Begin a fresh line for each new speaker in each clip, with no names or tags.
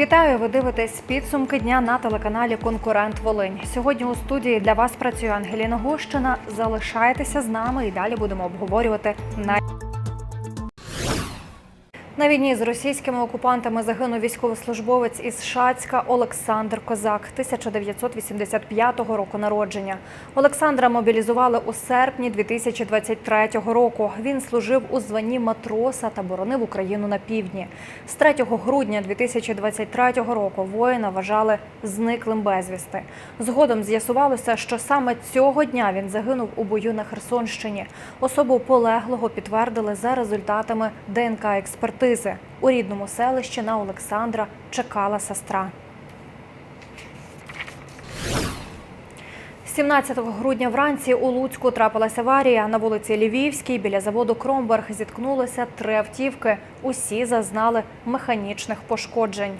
Вітаю! Ви дивитесь підсумки дня на телеканалі Конкурент Волинь. Сьогодні у студії для вас працює Ангеліна Гущина. Залишайтеся з нами і далі будемо обговорювати най... На війні з російськими окупантами загинув військовослужбовець із Шацька Олександр Козак, 1985 року народження. Олександра мобілізували у серпні 2023 року. Він служив у званні матроса та боронив Україну на півдні. З 3 грудня 2023 року воїна вважали зниклим безвісти. Згодом з'ясувалося, що саме цього дня він загинув у бою на Херсонщині. Особу полеглого підтвердили за результатами ДНК експертизи. У рідному селищі на Олександра чекала сестра. 17 грудня вранці у Луцьку трапилась аварія. На вулиці Львівській біля заводу Кромберг зіткнулися три автівки. Усі зазнали механічних пошкоджень.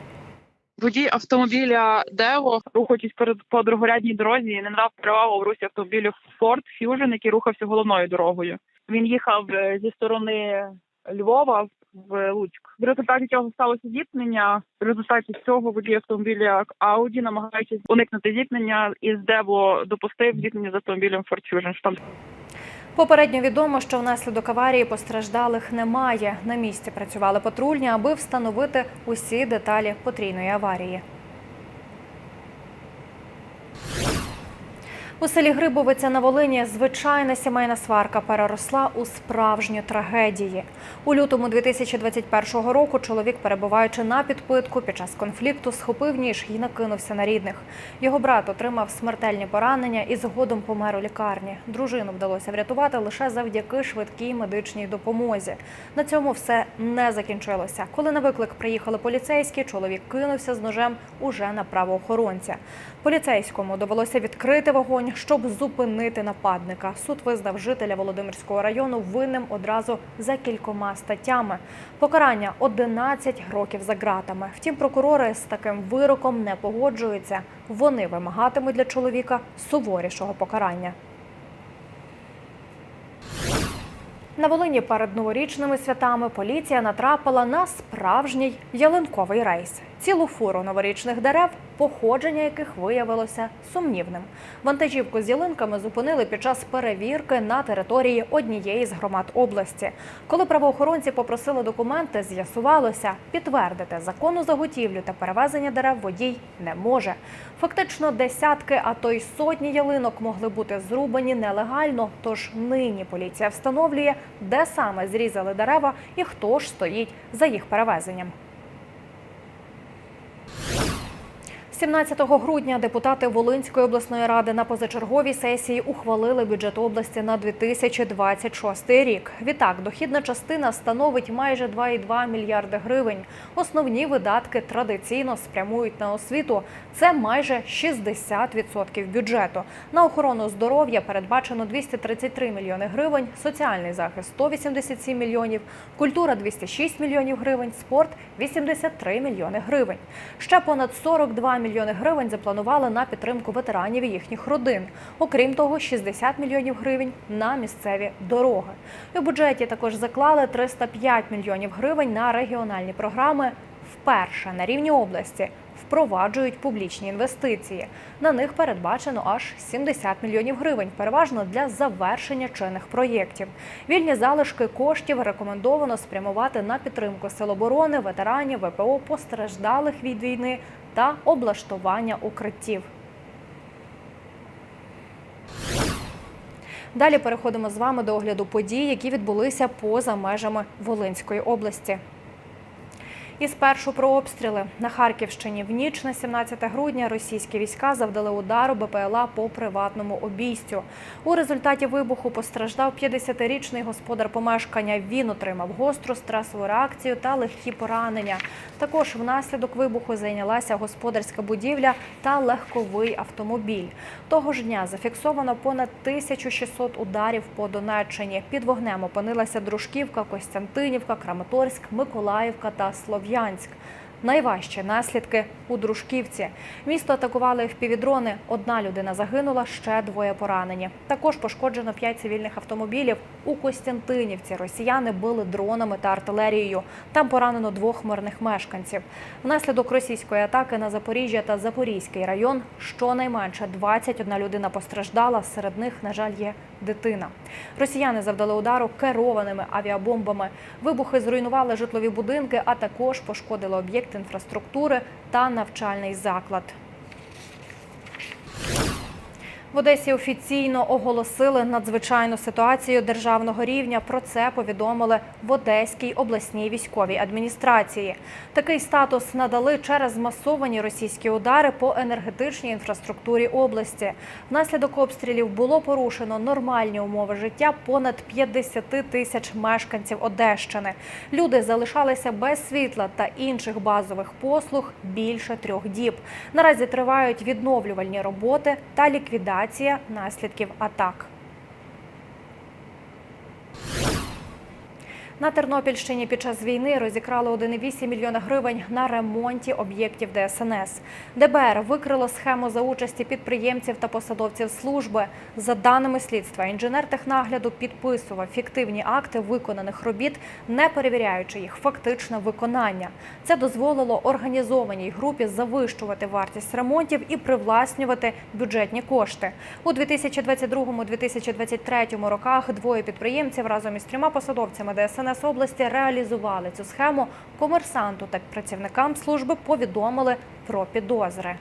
Водій автомобіля Дево, рухаючись по другорядній дорозі, не надав перевагу в русі автомобілю Ford Fusion, який рухався головною дорогою. Він їхав е, зі сторони Львова в Луцьк. В результаті цього сталося зіткнення. В результаті цього водій автомобіля Ауді, намагаючись уникнути зіткнення із Дево, допустив зіткнення з автомобілем Fusion.
Попередньо відомо, що внаслідок аварії постраждалих немає. На місці працювали патрульні, аби встановити усі деталі потрійної аварії. У селі Грибовиця на Волині звичайна сімейна сварка переросла у справжню трагедії. У лютому 2021 року чоловік, перебуваючи на підпитку, під час конфлікту схопив ніж і накинувся на рідних. Його брат отримав смертельні поранення і згодом помер у лікарні. Дружину вдалося врятувати лише завдяки швидкій медичній допомозі. На цьому все не закінчилося. Коли на виклик приїхали поліцейські, чоловік кинувся з ножем уже на правоохоронця. Поліцейському довелося відкрити вогонь, щоб зупинити нападника. Суд визнав жителя Володимирського району винним одразу за кількома статтями. Покарання 11 років за ґратами. Втім, прокурори з таким вироком не погоджуються. Вони вимагатимуть для чоловіка суворішого покарання. На Волині перед новорічними святами поліція натрапила на справжній ялинковий рейс. Цілу фуру новорічних дерев, походження яких виявилося сумнівним. Вантажівку з ялинками зупинили під час перевірки на території однієї з громад області. Коли правоохоронці попросили документи, з'ясувалося, підтвердити законну заготівлю та перевезення дерев водій не може. Фактично десятки, а то й сотні ялинок могли бути зрубані нелегально. Тож нині поліція встановлює, де саме зрізали дерева і хто ж стоїть за їх перевезенням. 17 грудня депутати Волинської обласної ради на позачерговій сесії ухвалили бюджет області на 2026 рік. Відтак, дохідна частина становить майже 2,2 мільярди гривень. Основні видатки традиційно спрямують на освіту. Це майже 60% бюджету. На охорону здоров'я передбачено 233 мільйони гривень, соціальний захист 187 мільйонів, культура 206 мільйонів гривень, спорт 83 мільйони гривень. Ще понад 42 мільйони гривень запланували на підтримку ветеранів і їхніх родин. Окрім того, 60 мільйонів гривень на місцеві дороги. У бюджеті також заклали 305 мільйонів гривень на регіональні програми. Вперше на рівні області впроваджують публічні інвестиції. На них передбачено аж 70 мільйонів гривень, переважно для завершення чинних проєктів. Вільні залишки коштів рекомендовано спрямувати на підтримку сил оборони, ветеранів, ВПО, постраждалих від війни та облаштування укриттів. Далі переходимо з вами до огляду подій, які відбулися поза межами Волинської області. І спершу про обстріли на Харківщині в ніч на 17 грудня російські війська завдали удару БПЛА по приватному обійстю. У результаті вибуху постраждав 50-річний господар помешкання. Він отримав гостру стресову реакцію та легкі поранення. Також внаслідок вибуху зайнялася господарська будівля та легковий автомобіль. Того ж дня зафіксовано понад 1600 ударів по Донеччині. Під вогнем опинилася Дружківка, Костянтинівка, Краматорськ, Миколаївка та Слов'янськ. Найважчі наслідки у Дружківці. Місто атакували впівдрони. Одна людина загинула, ще двоє поранені. Також пошкоджено п'ять цивільних автомобілів. У Костянтинівці росіяни били дронами та артилерією. Там поранено двох мирних мешканців. Внаслідок російської атаки на Запоріжжя та Запорізький район щонайменше 21 людина постраждала. Серед них, на жаль, є дитина. Росіяни завдали удару керованими авіабомбами. Вибухи зруйнували житлові будинки, а також пошкодили об'єкт інфраструктури та навчальний заклад. В Одесі офіційно оголосили надзвичайну ситуацію державного рівня. Про це повідомили в Одеській обласній військовій адміністрації. Такий статус надали через масовані російські удари по енергетичній інфраструктурі області. Внаслідок обстрілів було порушено нормальні умови життя понад 50 тисяч мешканців Одещини. Люди залишалися без світла та інших базових послуг більше трьох діб. Наразі тривають відновлювальні роботи та ліквідація наслідків атак. На Тернопільщині під час війни розікрали 1,8 мільйона гривень на ремонті об'єктів ДСНС. ДБР викрило схему за участі підприємців та посадовців служби. За даними слідства, інженер технагляду підписував фіктивні акти виконаних робіт, не перевіряючи їх фактичне виконання. Це дозволило організованій групі завищувати вартість ремонтів і привласнювати бюджетні кошти. У 2022-2023 роках двоє підприємців разом із трьома посадовцями ДСНС області реалізували цю схему. Комерсанту та працівникам служби повідомили про підозри.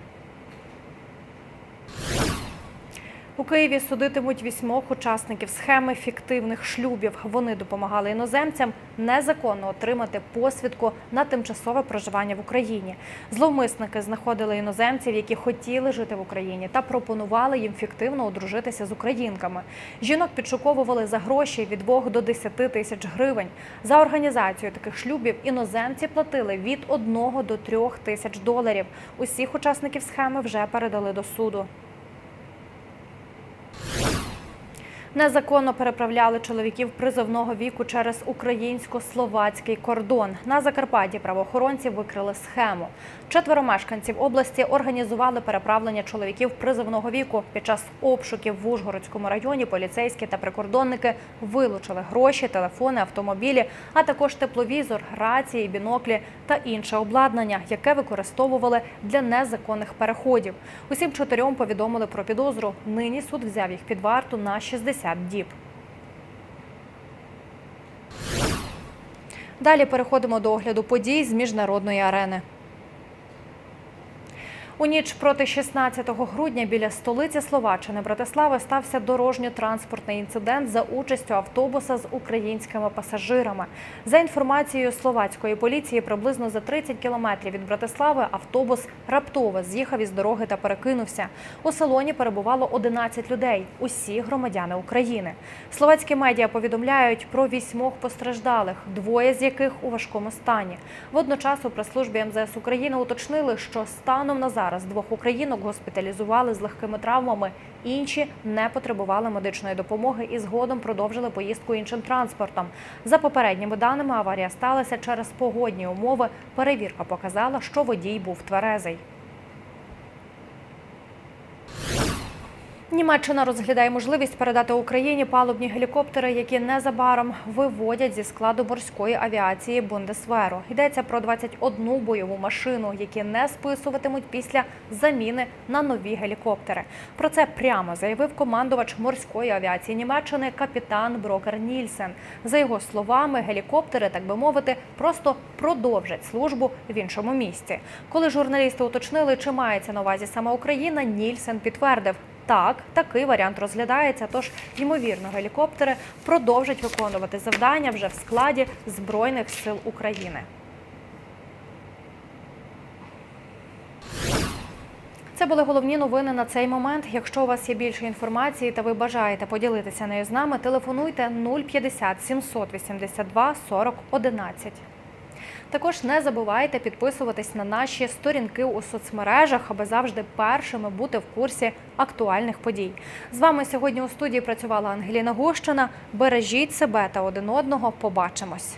У Києві судитимуть вісьмох учасників схеми фіктивних шлюбів. Вони допомагали іноземцям незаконно отримати посвідку на тимчасове проживання в Україні. Зловмисники знаходили іноземців, які хотіли жити в Україні, та пропонували їм фіктивно одружитися з українками. Жінок підшуковували за гроші від 2 до 10 тисяч гривень. За організацію таких шлюбів іноземці платили від 1 до 3 тисяч доларів. Усіх учасників схеми вже передали до суду. Незаконно переправляли чоловіків призовного віку через українсько-словацький кордон. На Закарпатті правоохоронці викрили схему. Четверо мешканців області організували переправлення чоловіків призовного віку. Під час обшуків в Ужгородському районі поліцейські та прикордонники вилучили гроші, телефони, автомобілі, а також тепловізор, рації, біноклі та інше обладнання, яке використовували для незаконних переходів. Усім чотирьом повідомили про підозру. Нині суд взяв їх під варту на 60 діб. Далі переходимо до огляду подій з міжнародної арени. У ніч проти 16 грудня біля столиці Словаччини Братислави стався дорожньо-транспортний інцидент за участю автобуса з українськими пасажирами. За інформацією словацької поліції, приблизно за 30 кілометрів від Братислави автобус раптово з'їхав із дороги та перекинувся. У салоні перебувало 11 людей, усі громадяни України. Словацькі медіа повідомляють про вісьмох постраждалих, двоє з яких у важкому стані. Водночас у прес-службі МЗС України уточнили, що станом на зараз двох українок госпіталізували з легкими травмами. Інші не потребували медичної допомоги і згодом продовжили поїздку іншим транспортом. За попередніми даними, аварія сталася через погодні умови. Перевірка показала, що водій був тверезий. Німеччина розглядає можливість передати Україні палубні гелікоптери, які незабаром виводять зі складу морської авіації Бундесверу. Йдеться про 21 бойову машину, які не списуватимуть після заміни на нові гелікоптери. Про це прямо заявив командувач морської авіації Німеччини капітан Брокер Нільсен. За його словами, гелікоптери, так би мовити, просто продовжать службу в іншому місці. Коли журналісти уточнили, чи мається на увазі саме Україна, Нільсен підтвердив. Так, такий варіант розглядається. Тож, ймовірно, гелікоптери продовжать виконувати завдання вже в складі Збройних сил України. Це були головні новини на цей момент. Якщо у вас є більше інформації та ви бажаєте поділитися нею з нами, телефонуйте 050 782 40 11. Також не забувайте підписуватись на наші сторінки у соцмережах, аби завжди першими бути в курсі актуальних подій. З вами сьогодні у студії працювала Ангеліна Гущина. Бережіть себе та один одного. Побачимось.